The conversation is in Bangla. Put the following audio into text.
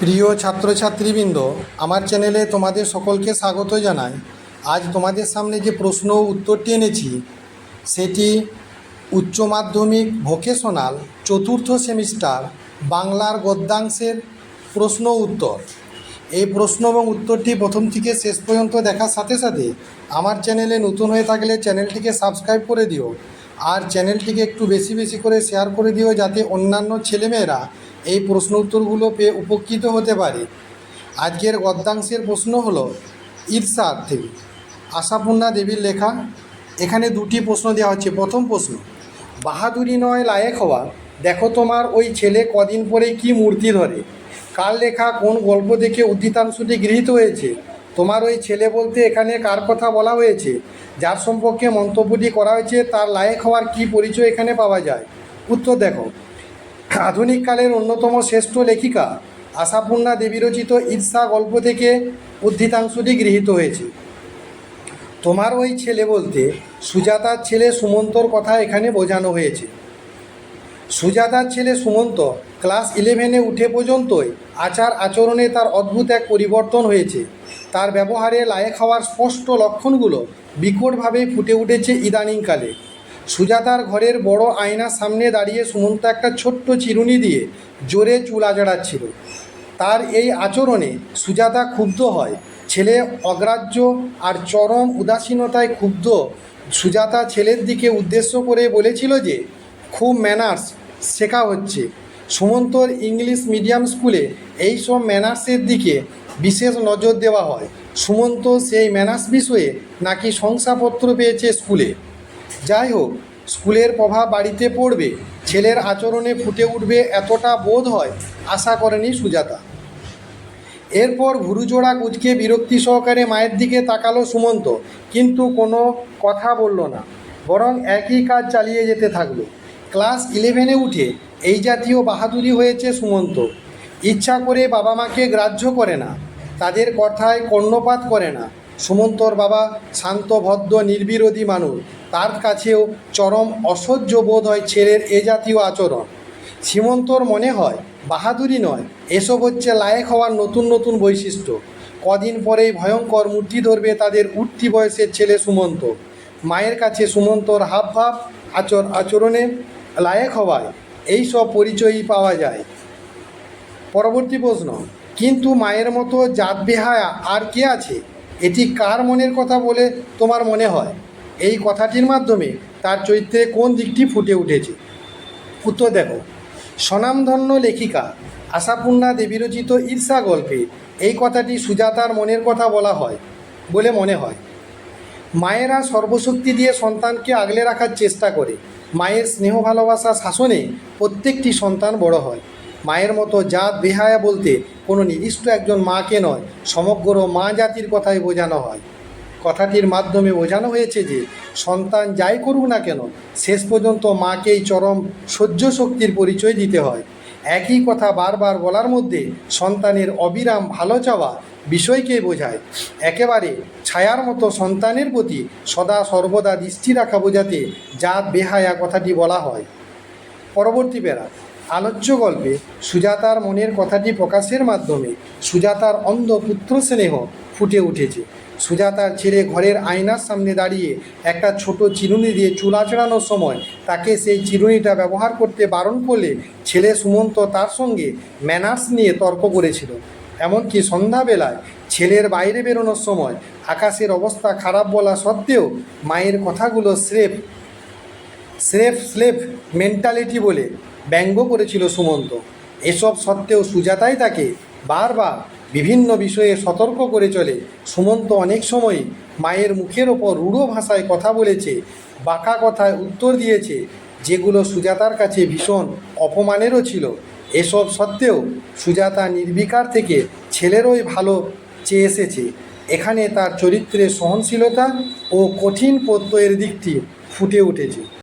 প্রিয় ছাত্রছাত্রীবৃন্দ, আমার চ্যানেলে তোমাদের সকলকে স্বাগত জানাই। আজ তোমাদের সামনে যে প্রশ্ন উত্তরটি এনেছি, সেটি উচ্চ মাধ্যমিক ভোকেশনাল চতুর্থ সেমিস্টার বাংলার গদ্যাংশের প্রশ্ন উত্তর। এই প্রশ্ন এবং উত্তরটি প্রথম থেকে শেষ পর্যন্ত দেখার সাথে সাথে আমার চ্যানেলে নতুন হয়ে থাকলে চ্যানেলটিকে সাবস্ক্রাইব করে দিও। আর চ্যানেলটিকে একটু বেশি বেশি করে শেয়ার করে দিও যাতে অন্যান্য ছেলেমেয়েরা এই প্রশ্ন উত্তরগুলো পেয়ে উপকৃত হতে পারে। আজকের গদ্যাংশের প্রশ্ন হলো ঈর্ষা থেকে আশাপূর্ণা দেবীর লেখা। এখানে দুটি প্রশ্ন দেওয়া হচ্ছে। প্রথম প্রশ্ন, বাহাদুরি নয় লায়েক হওয়া, দেখো তোমার ওই ছেলে কদিন পরে কি মূর্তি ধরে? কার লেখা কোন গল্প দেখে উদ্ধৃতাংশটি গৃহীত হয়েছে? তোমার ওই ছেলে বলতে এখানে কার কথা বলা হয়েছে? যার সম্পর্কে মন্তব্যটি করা হয়েছে, তার লায়েক হওয়ার কি পরিচয় এখানে পাওয়া যায়? উত্তর দেখো। আধুনিক কালের অন্যতম শ্রেষ্ঠ লেখিকা আশাপূর্ণা দেবী রচিত ঈর্ষা গল্প থেকে উদ্ধৃতাংশটি গৃহীত হয়েছে। তোমার ওই ছেলে বলতে সুজাতার ছেলে সুমন্তর কথা এখানে বোঝানো হয়েছে। সুজাতার ছেলে সুমন্ত ক্লাস ইলেভেনে উঠে পর্যন্তই আচার আচরণে তার অদ্ভুত এক পরিবর্তন হয়েছে। তার ব্যবহারে লায়েক হওয়ার স্পষ্ট লক্ষণগুলো বিকটভাবে ফুটে উঠেছে ইদানিংকালে। সুজাতার ঘরের বড় আয়নার সামনে দাঁড়িয়ে সুমন্ত একটা ছোট্ট চিরুনি দিয়ে জোরে চুল আজড়াচ্ছিল তার এই আচরণে সুজাতা ক্ষুব্ধ হয়। ছেলে অগ্রাহ্য আর চরম উদাসীনতায় ক্ষুব্ধ সুজাতা ছেলের দিকে উদ্দেশ্য করে বলেছিল যে, খুব ম্যানার্স শেখা হচ্ছে। সুমন্তর ইংলিশ মিডিয়াম স্কুলে এই সব ম্যানার্সের দিকে বিশেষ নজর দেওয়া হয়। সুমন্ত সেই ম্যানার্স বিষয়ে নাকি শংসাপত্র পেয়েছে স্কুলে। যাই হোক, স্কুলের প্রভাব বাড়িতে পড়বে, ছেলের আচরণে ফুটে উঠবে এতটা বোধ হয়, আশা করেনি সুজাতা। এরপর ভুরুজোড়া কুচকে বিরক্তি সহকারে মায়ের দিকে তাকালো সুমন্ত, কিন্তু কোনো কথা বলল না, বরং একই কাজ চালিয়ে যেতে থাকল। ক্লাস ইলেভেনে উঠে এই জাতীয় বাহাদুরি হয়েছে সুমন্ত। ইচ্ছা করে বাবা মাকে গ্রাহ্য করে না, তাদের কথায় কর্ণপাত করে না। সুমন্তর বাবা শান্ত, ভদ্র, নির্বিরোধী মানুষ। তার কাছেও চরম অসহ্য বোধ হয় ছেলের এ জাতীয় আচরণ। সীমন্তর মনে হয়, বাহাদুরি নয়, এসব হচ্ছে লায়েক হওয়ার নতুন নতুন বৈশিষ্ট্য। কদিন পরেই ভয়ঙ্কর মূর্তি ধরবে তাদের উঠতি বয়সের ছেলে সুমন্ত। মায়ের কাছে সুমন্তর হাব ভাব আচর, আচরণে লায়েক হওয়ায় এই সব পরিচয়ই পাওয়া যায়। পরবর্তী প্রশ্ন, কিন্তু মায়ের মতো জাত বেহায়া আর কে আছে? এটি কার মনের কথা বলে তোমার মনে হয়? এই কথাটির মাধ্যমে তার চরিত্রে কোন দিকটি ফুটে উঠেছে? উত্তর দেখো, স্বনামধন্য লেখিকা আশাপূর্ণা দেবী রচিত ঈর্ষা গল্পে এই কথাটি সুজাতার মনের কথা বলা হয় বলে মনে হয়। মায়েরা সর্বশক্তি দিয়ে সন্তানকে আগলে রাখার চেষ্টা করে। মায়ের স্নেহ ভালোবাসা শাসনে প্রত্যেকটি সন্তান বড় হয়। মায়ের মতো জাত বেহায়া বলতে কোনো নির্দিষ্ট একজন মাকে নয়, সমগ্র মা জাতির কথাই বোঝানো হয়। কথাটির মাধ্যমে বোঝানো হয়েছে যে, সন্তান যাই করুক না কেন, শেষ পর্যন্ত মাকেই চরম সহ্য শক্তির পরিচয় দিতে হয়। একই কথা বারবার বলার মধ্যে সন্তানের অবিরাম ভালো চাওয়া বিষয়কে বোঝায়। একেবারে ছায়ার মতো সন্তানের প্রতি সদা সর্বদা দৃষ্টি রাখা বোঝাতে জাত বেহায়া কথাটি বলা হয়। পরবর্তী বেড়া আলোচ্য গল্পে সুজাতার মনের কথাটি প্রকাশের মাধ্যমে সুজাতার অন্ধ পুত্র স্নেহ ফুটে উঠেছে। সুজাতার ছেলে ঘরের আয়নার সামনে দাঁড়িয়ে একটা ছোট চিরুনি দিয়ে চুল আঁচড়ানোর সময় তাকে সেই চিরুনিটা ব্যবহার করতে বারণ করলে ছেলে সুমন্ত তার সঙ্গে ম্যানার্স নিয়ে তর্ক করেছিল। এমনকি সন্ধ্যাবেলায় ছেলের বাইরে বেরোনোর সময় আকাশের অবস্থা খারাপ বলা সত্ত্বেও মায়ের কথাগুলো স্রেফ স্রেফ, স্লেফ মেন্টালিটি বলে ব্যঙ্গ করেছিল সুমন্ত। এসব সত্ত্বেও সুজাতাই তাকে বারবার বিভিন্ন বিষয়ে সতর্ক করে চলে। সুমন্ত অনেক সময় মায়ের মুখের ওপর রূঢ় ভাষায় কথা বলেছে, বাঁকা কথায় উত্তর দিয়েছে, যেগুলো সুজাতার কাছে ভীষণ অপমানেরও ছিল। এসব সত্ত্বেও সুজাতা নির্বিকার থেকে ছেলেরই ভালো চেয়ে এসেছে। এখানে তার চরিত্রের সহনশীলতা ও কঠিন প্রত্যয়ের দিকটি ফুটে উঠেছে।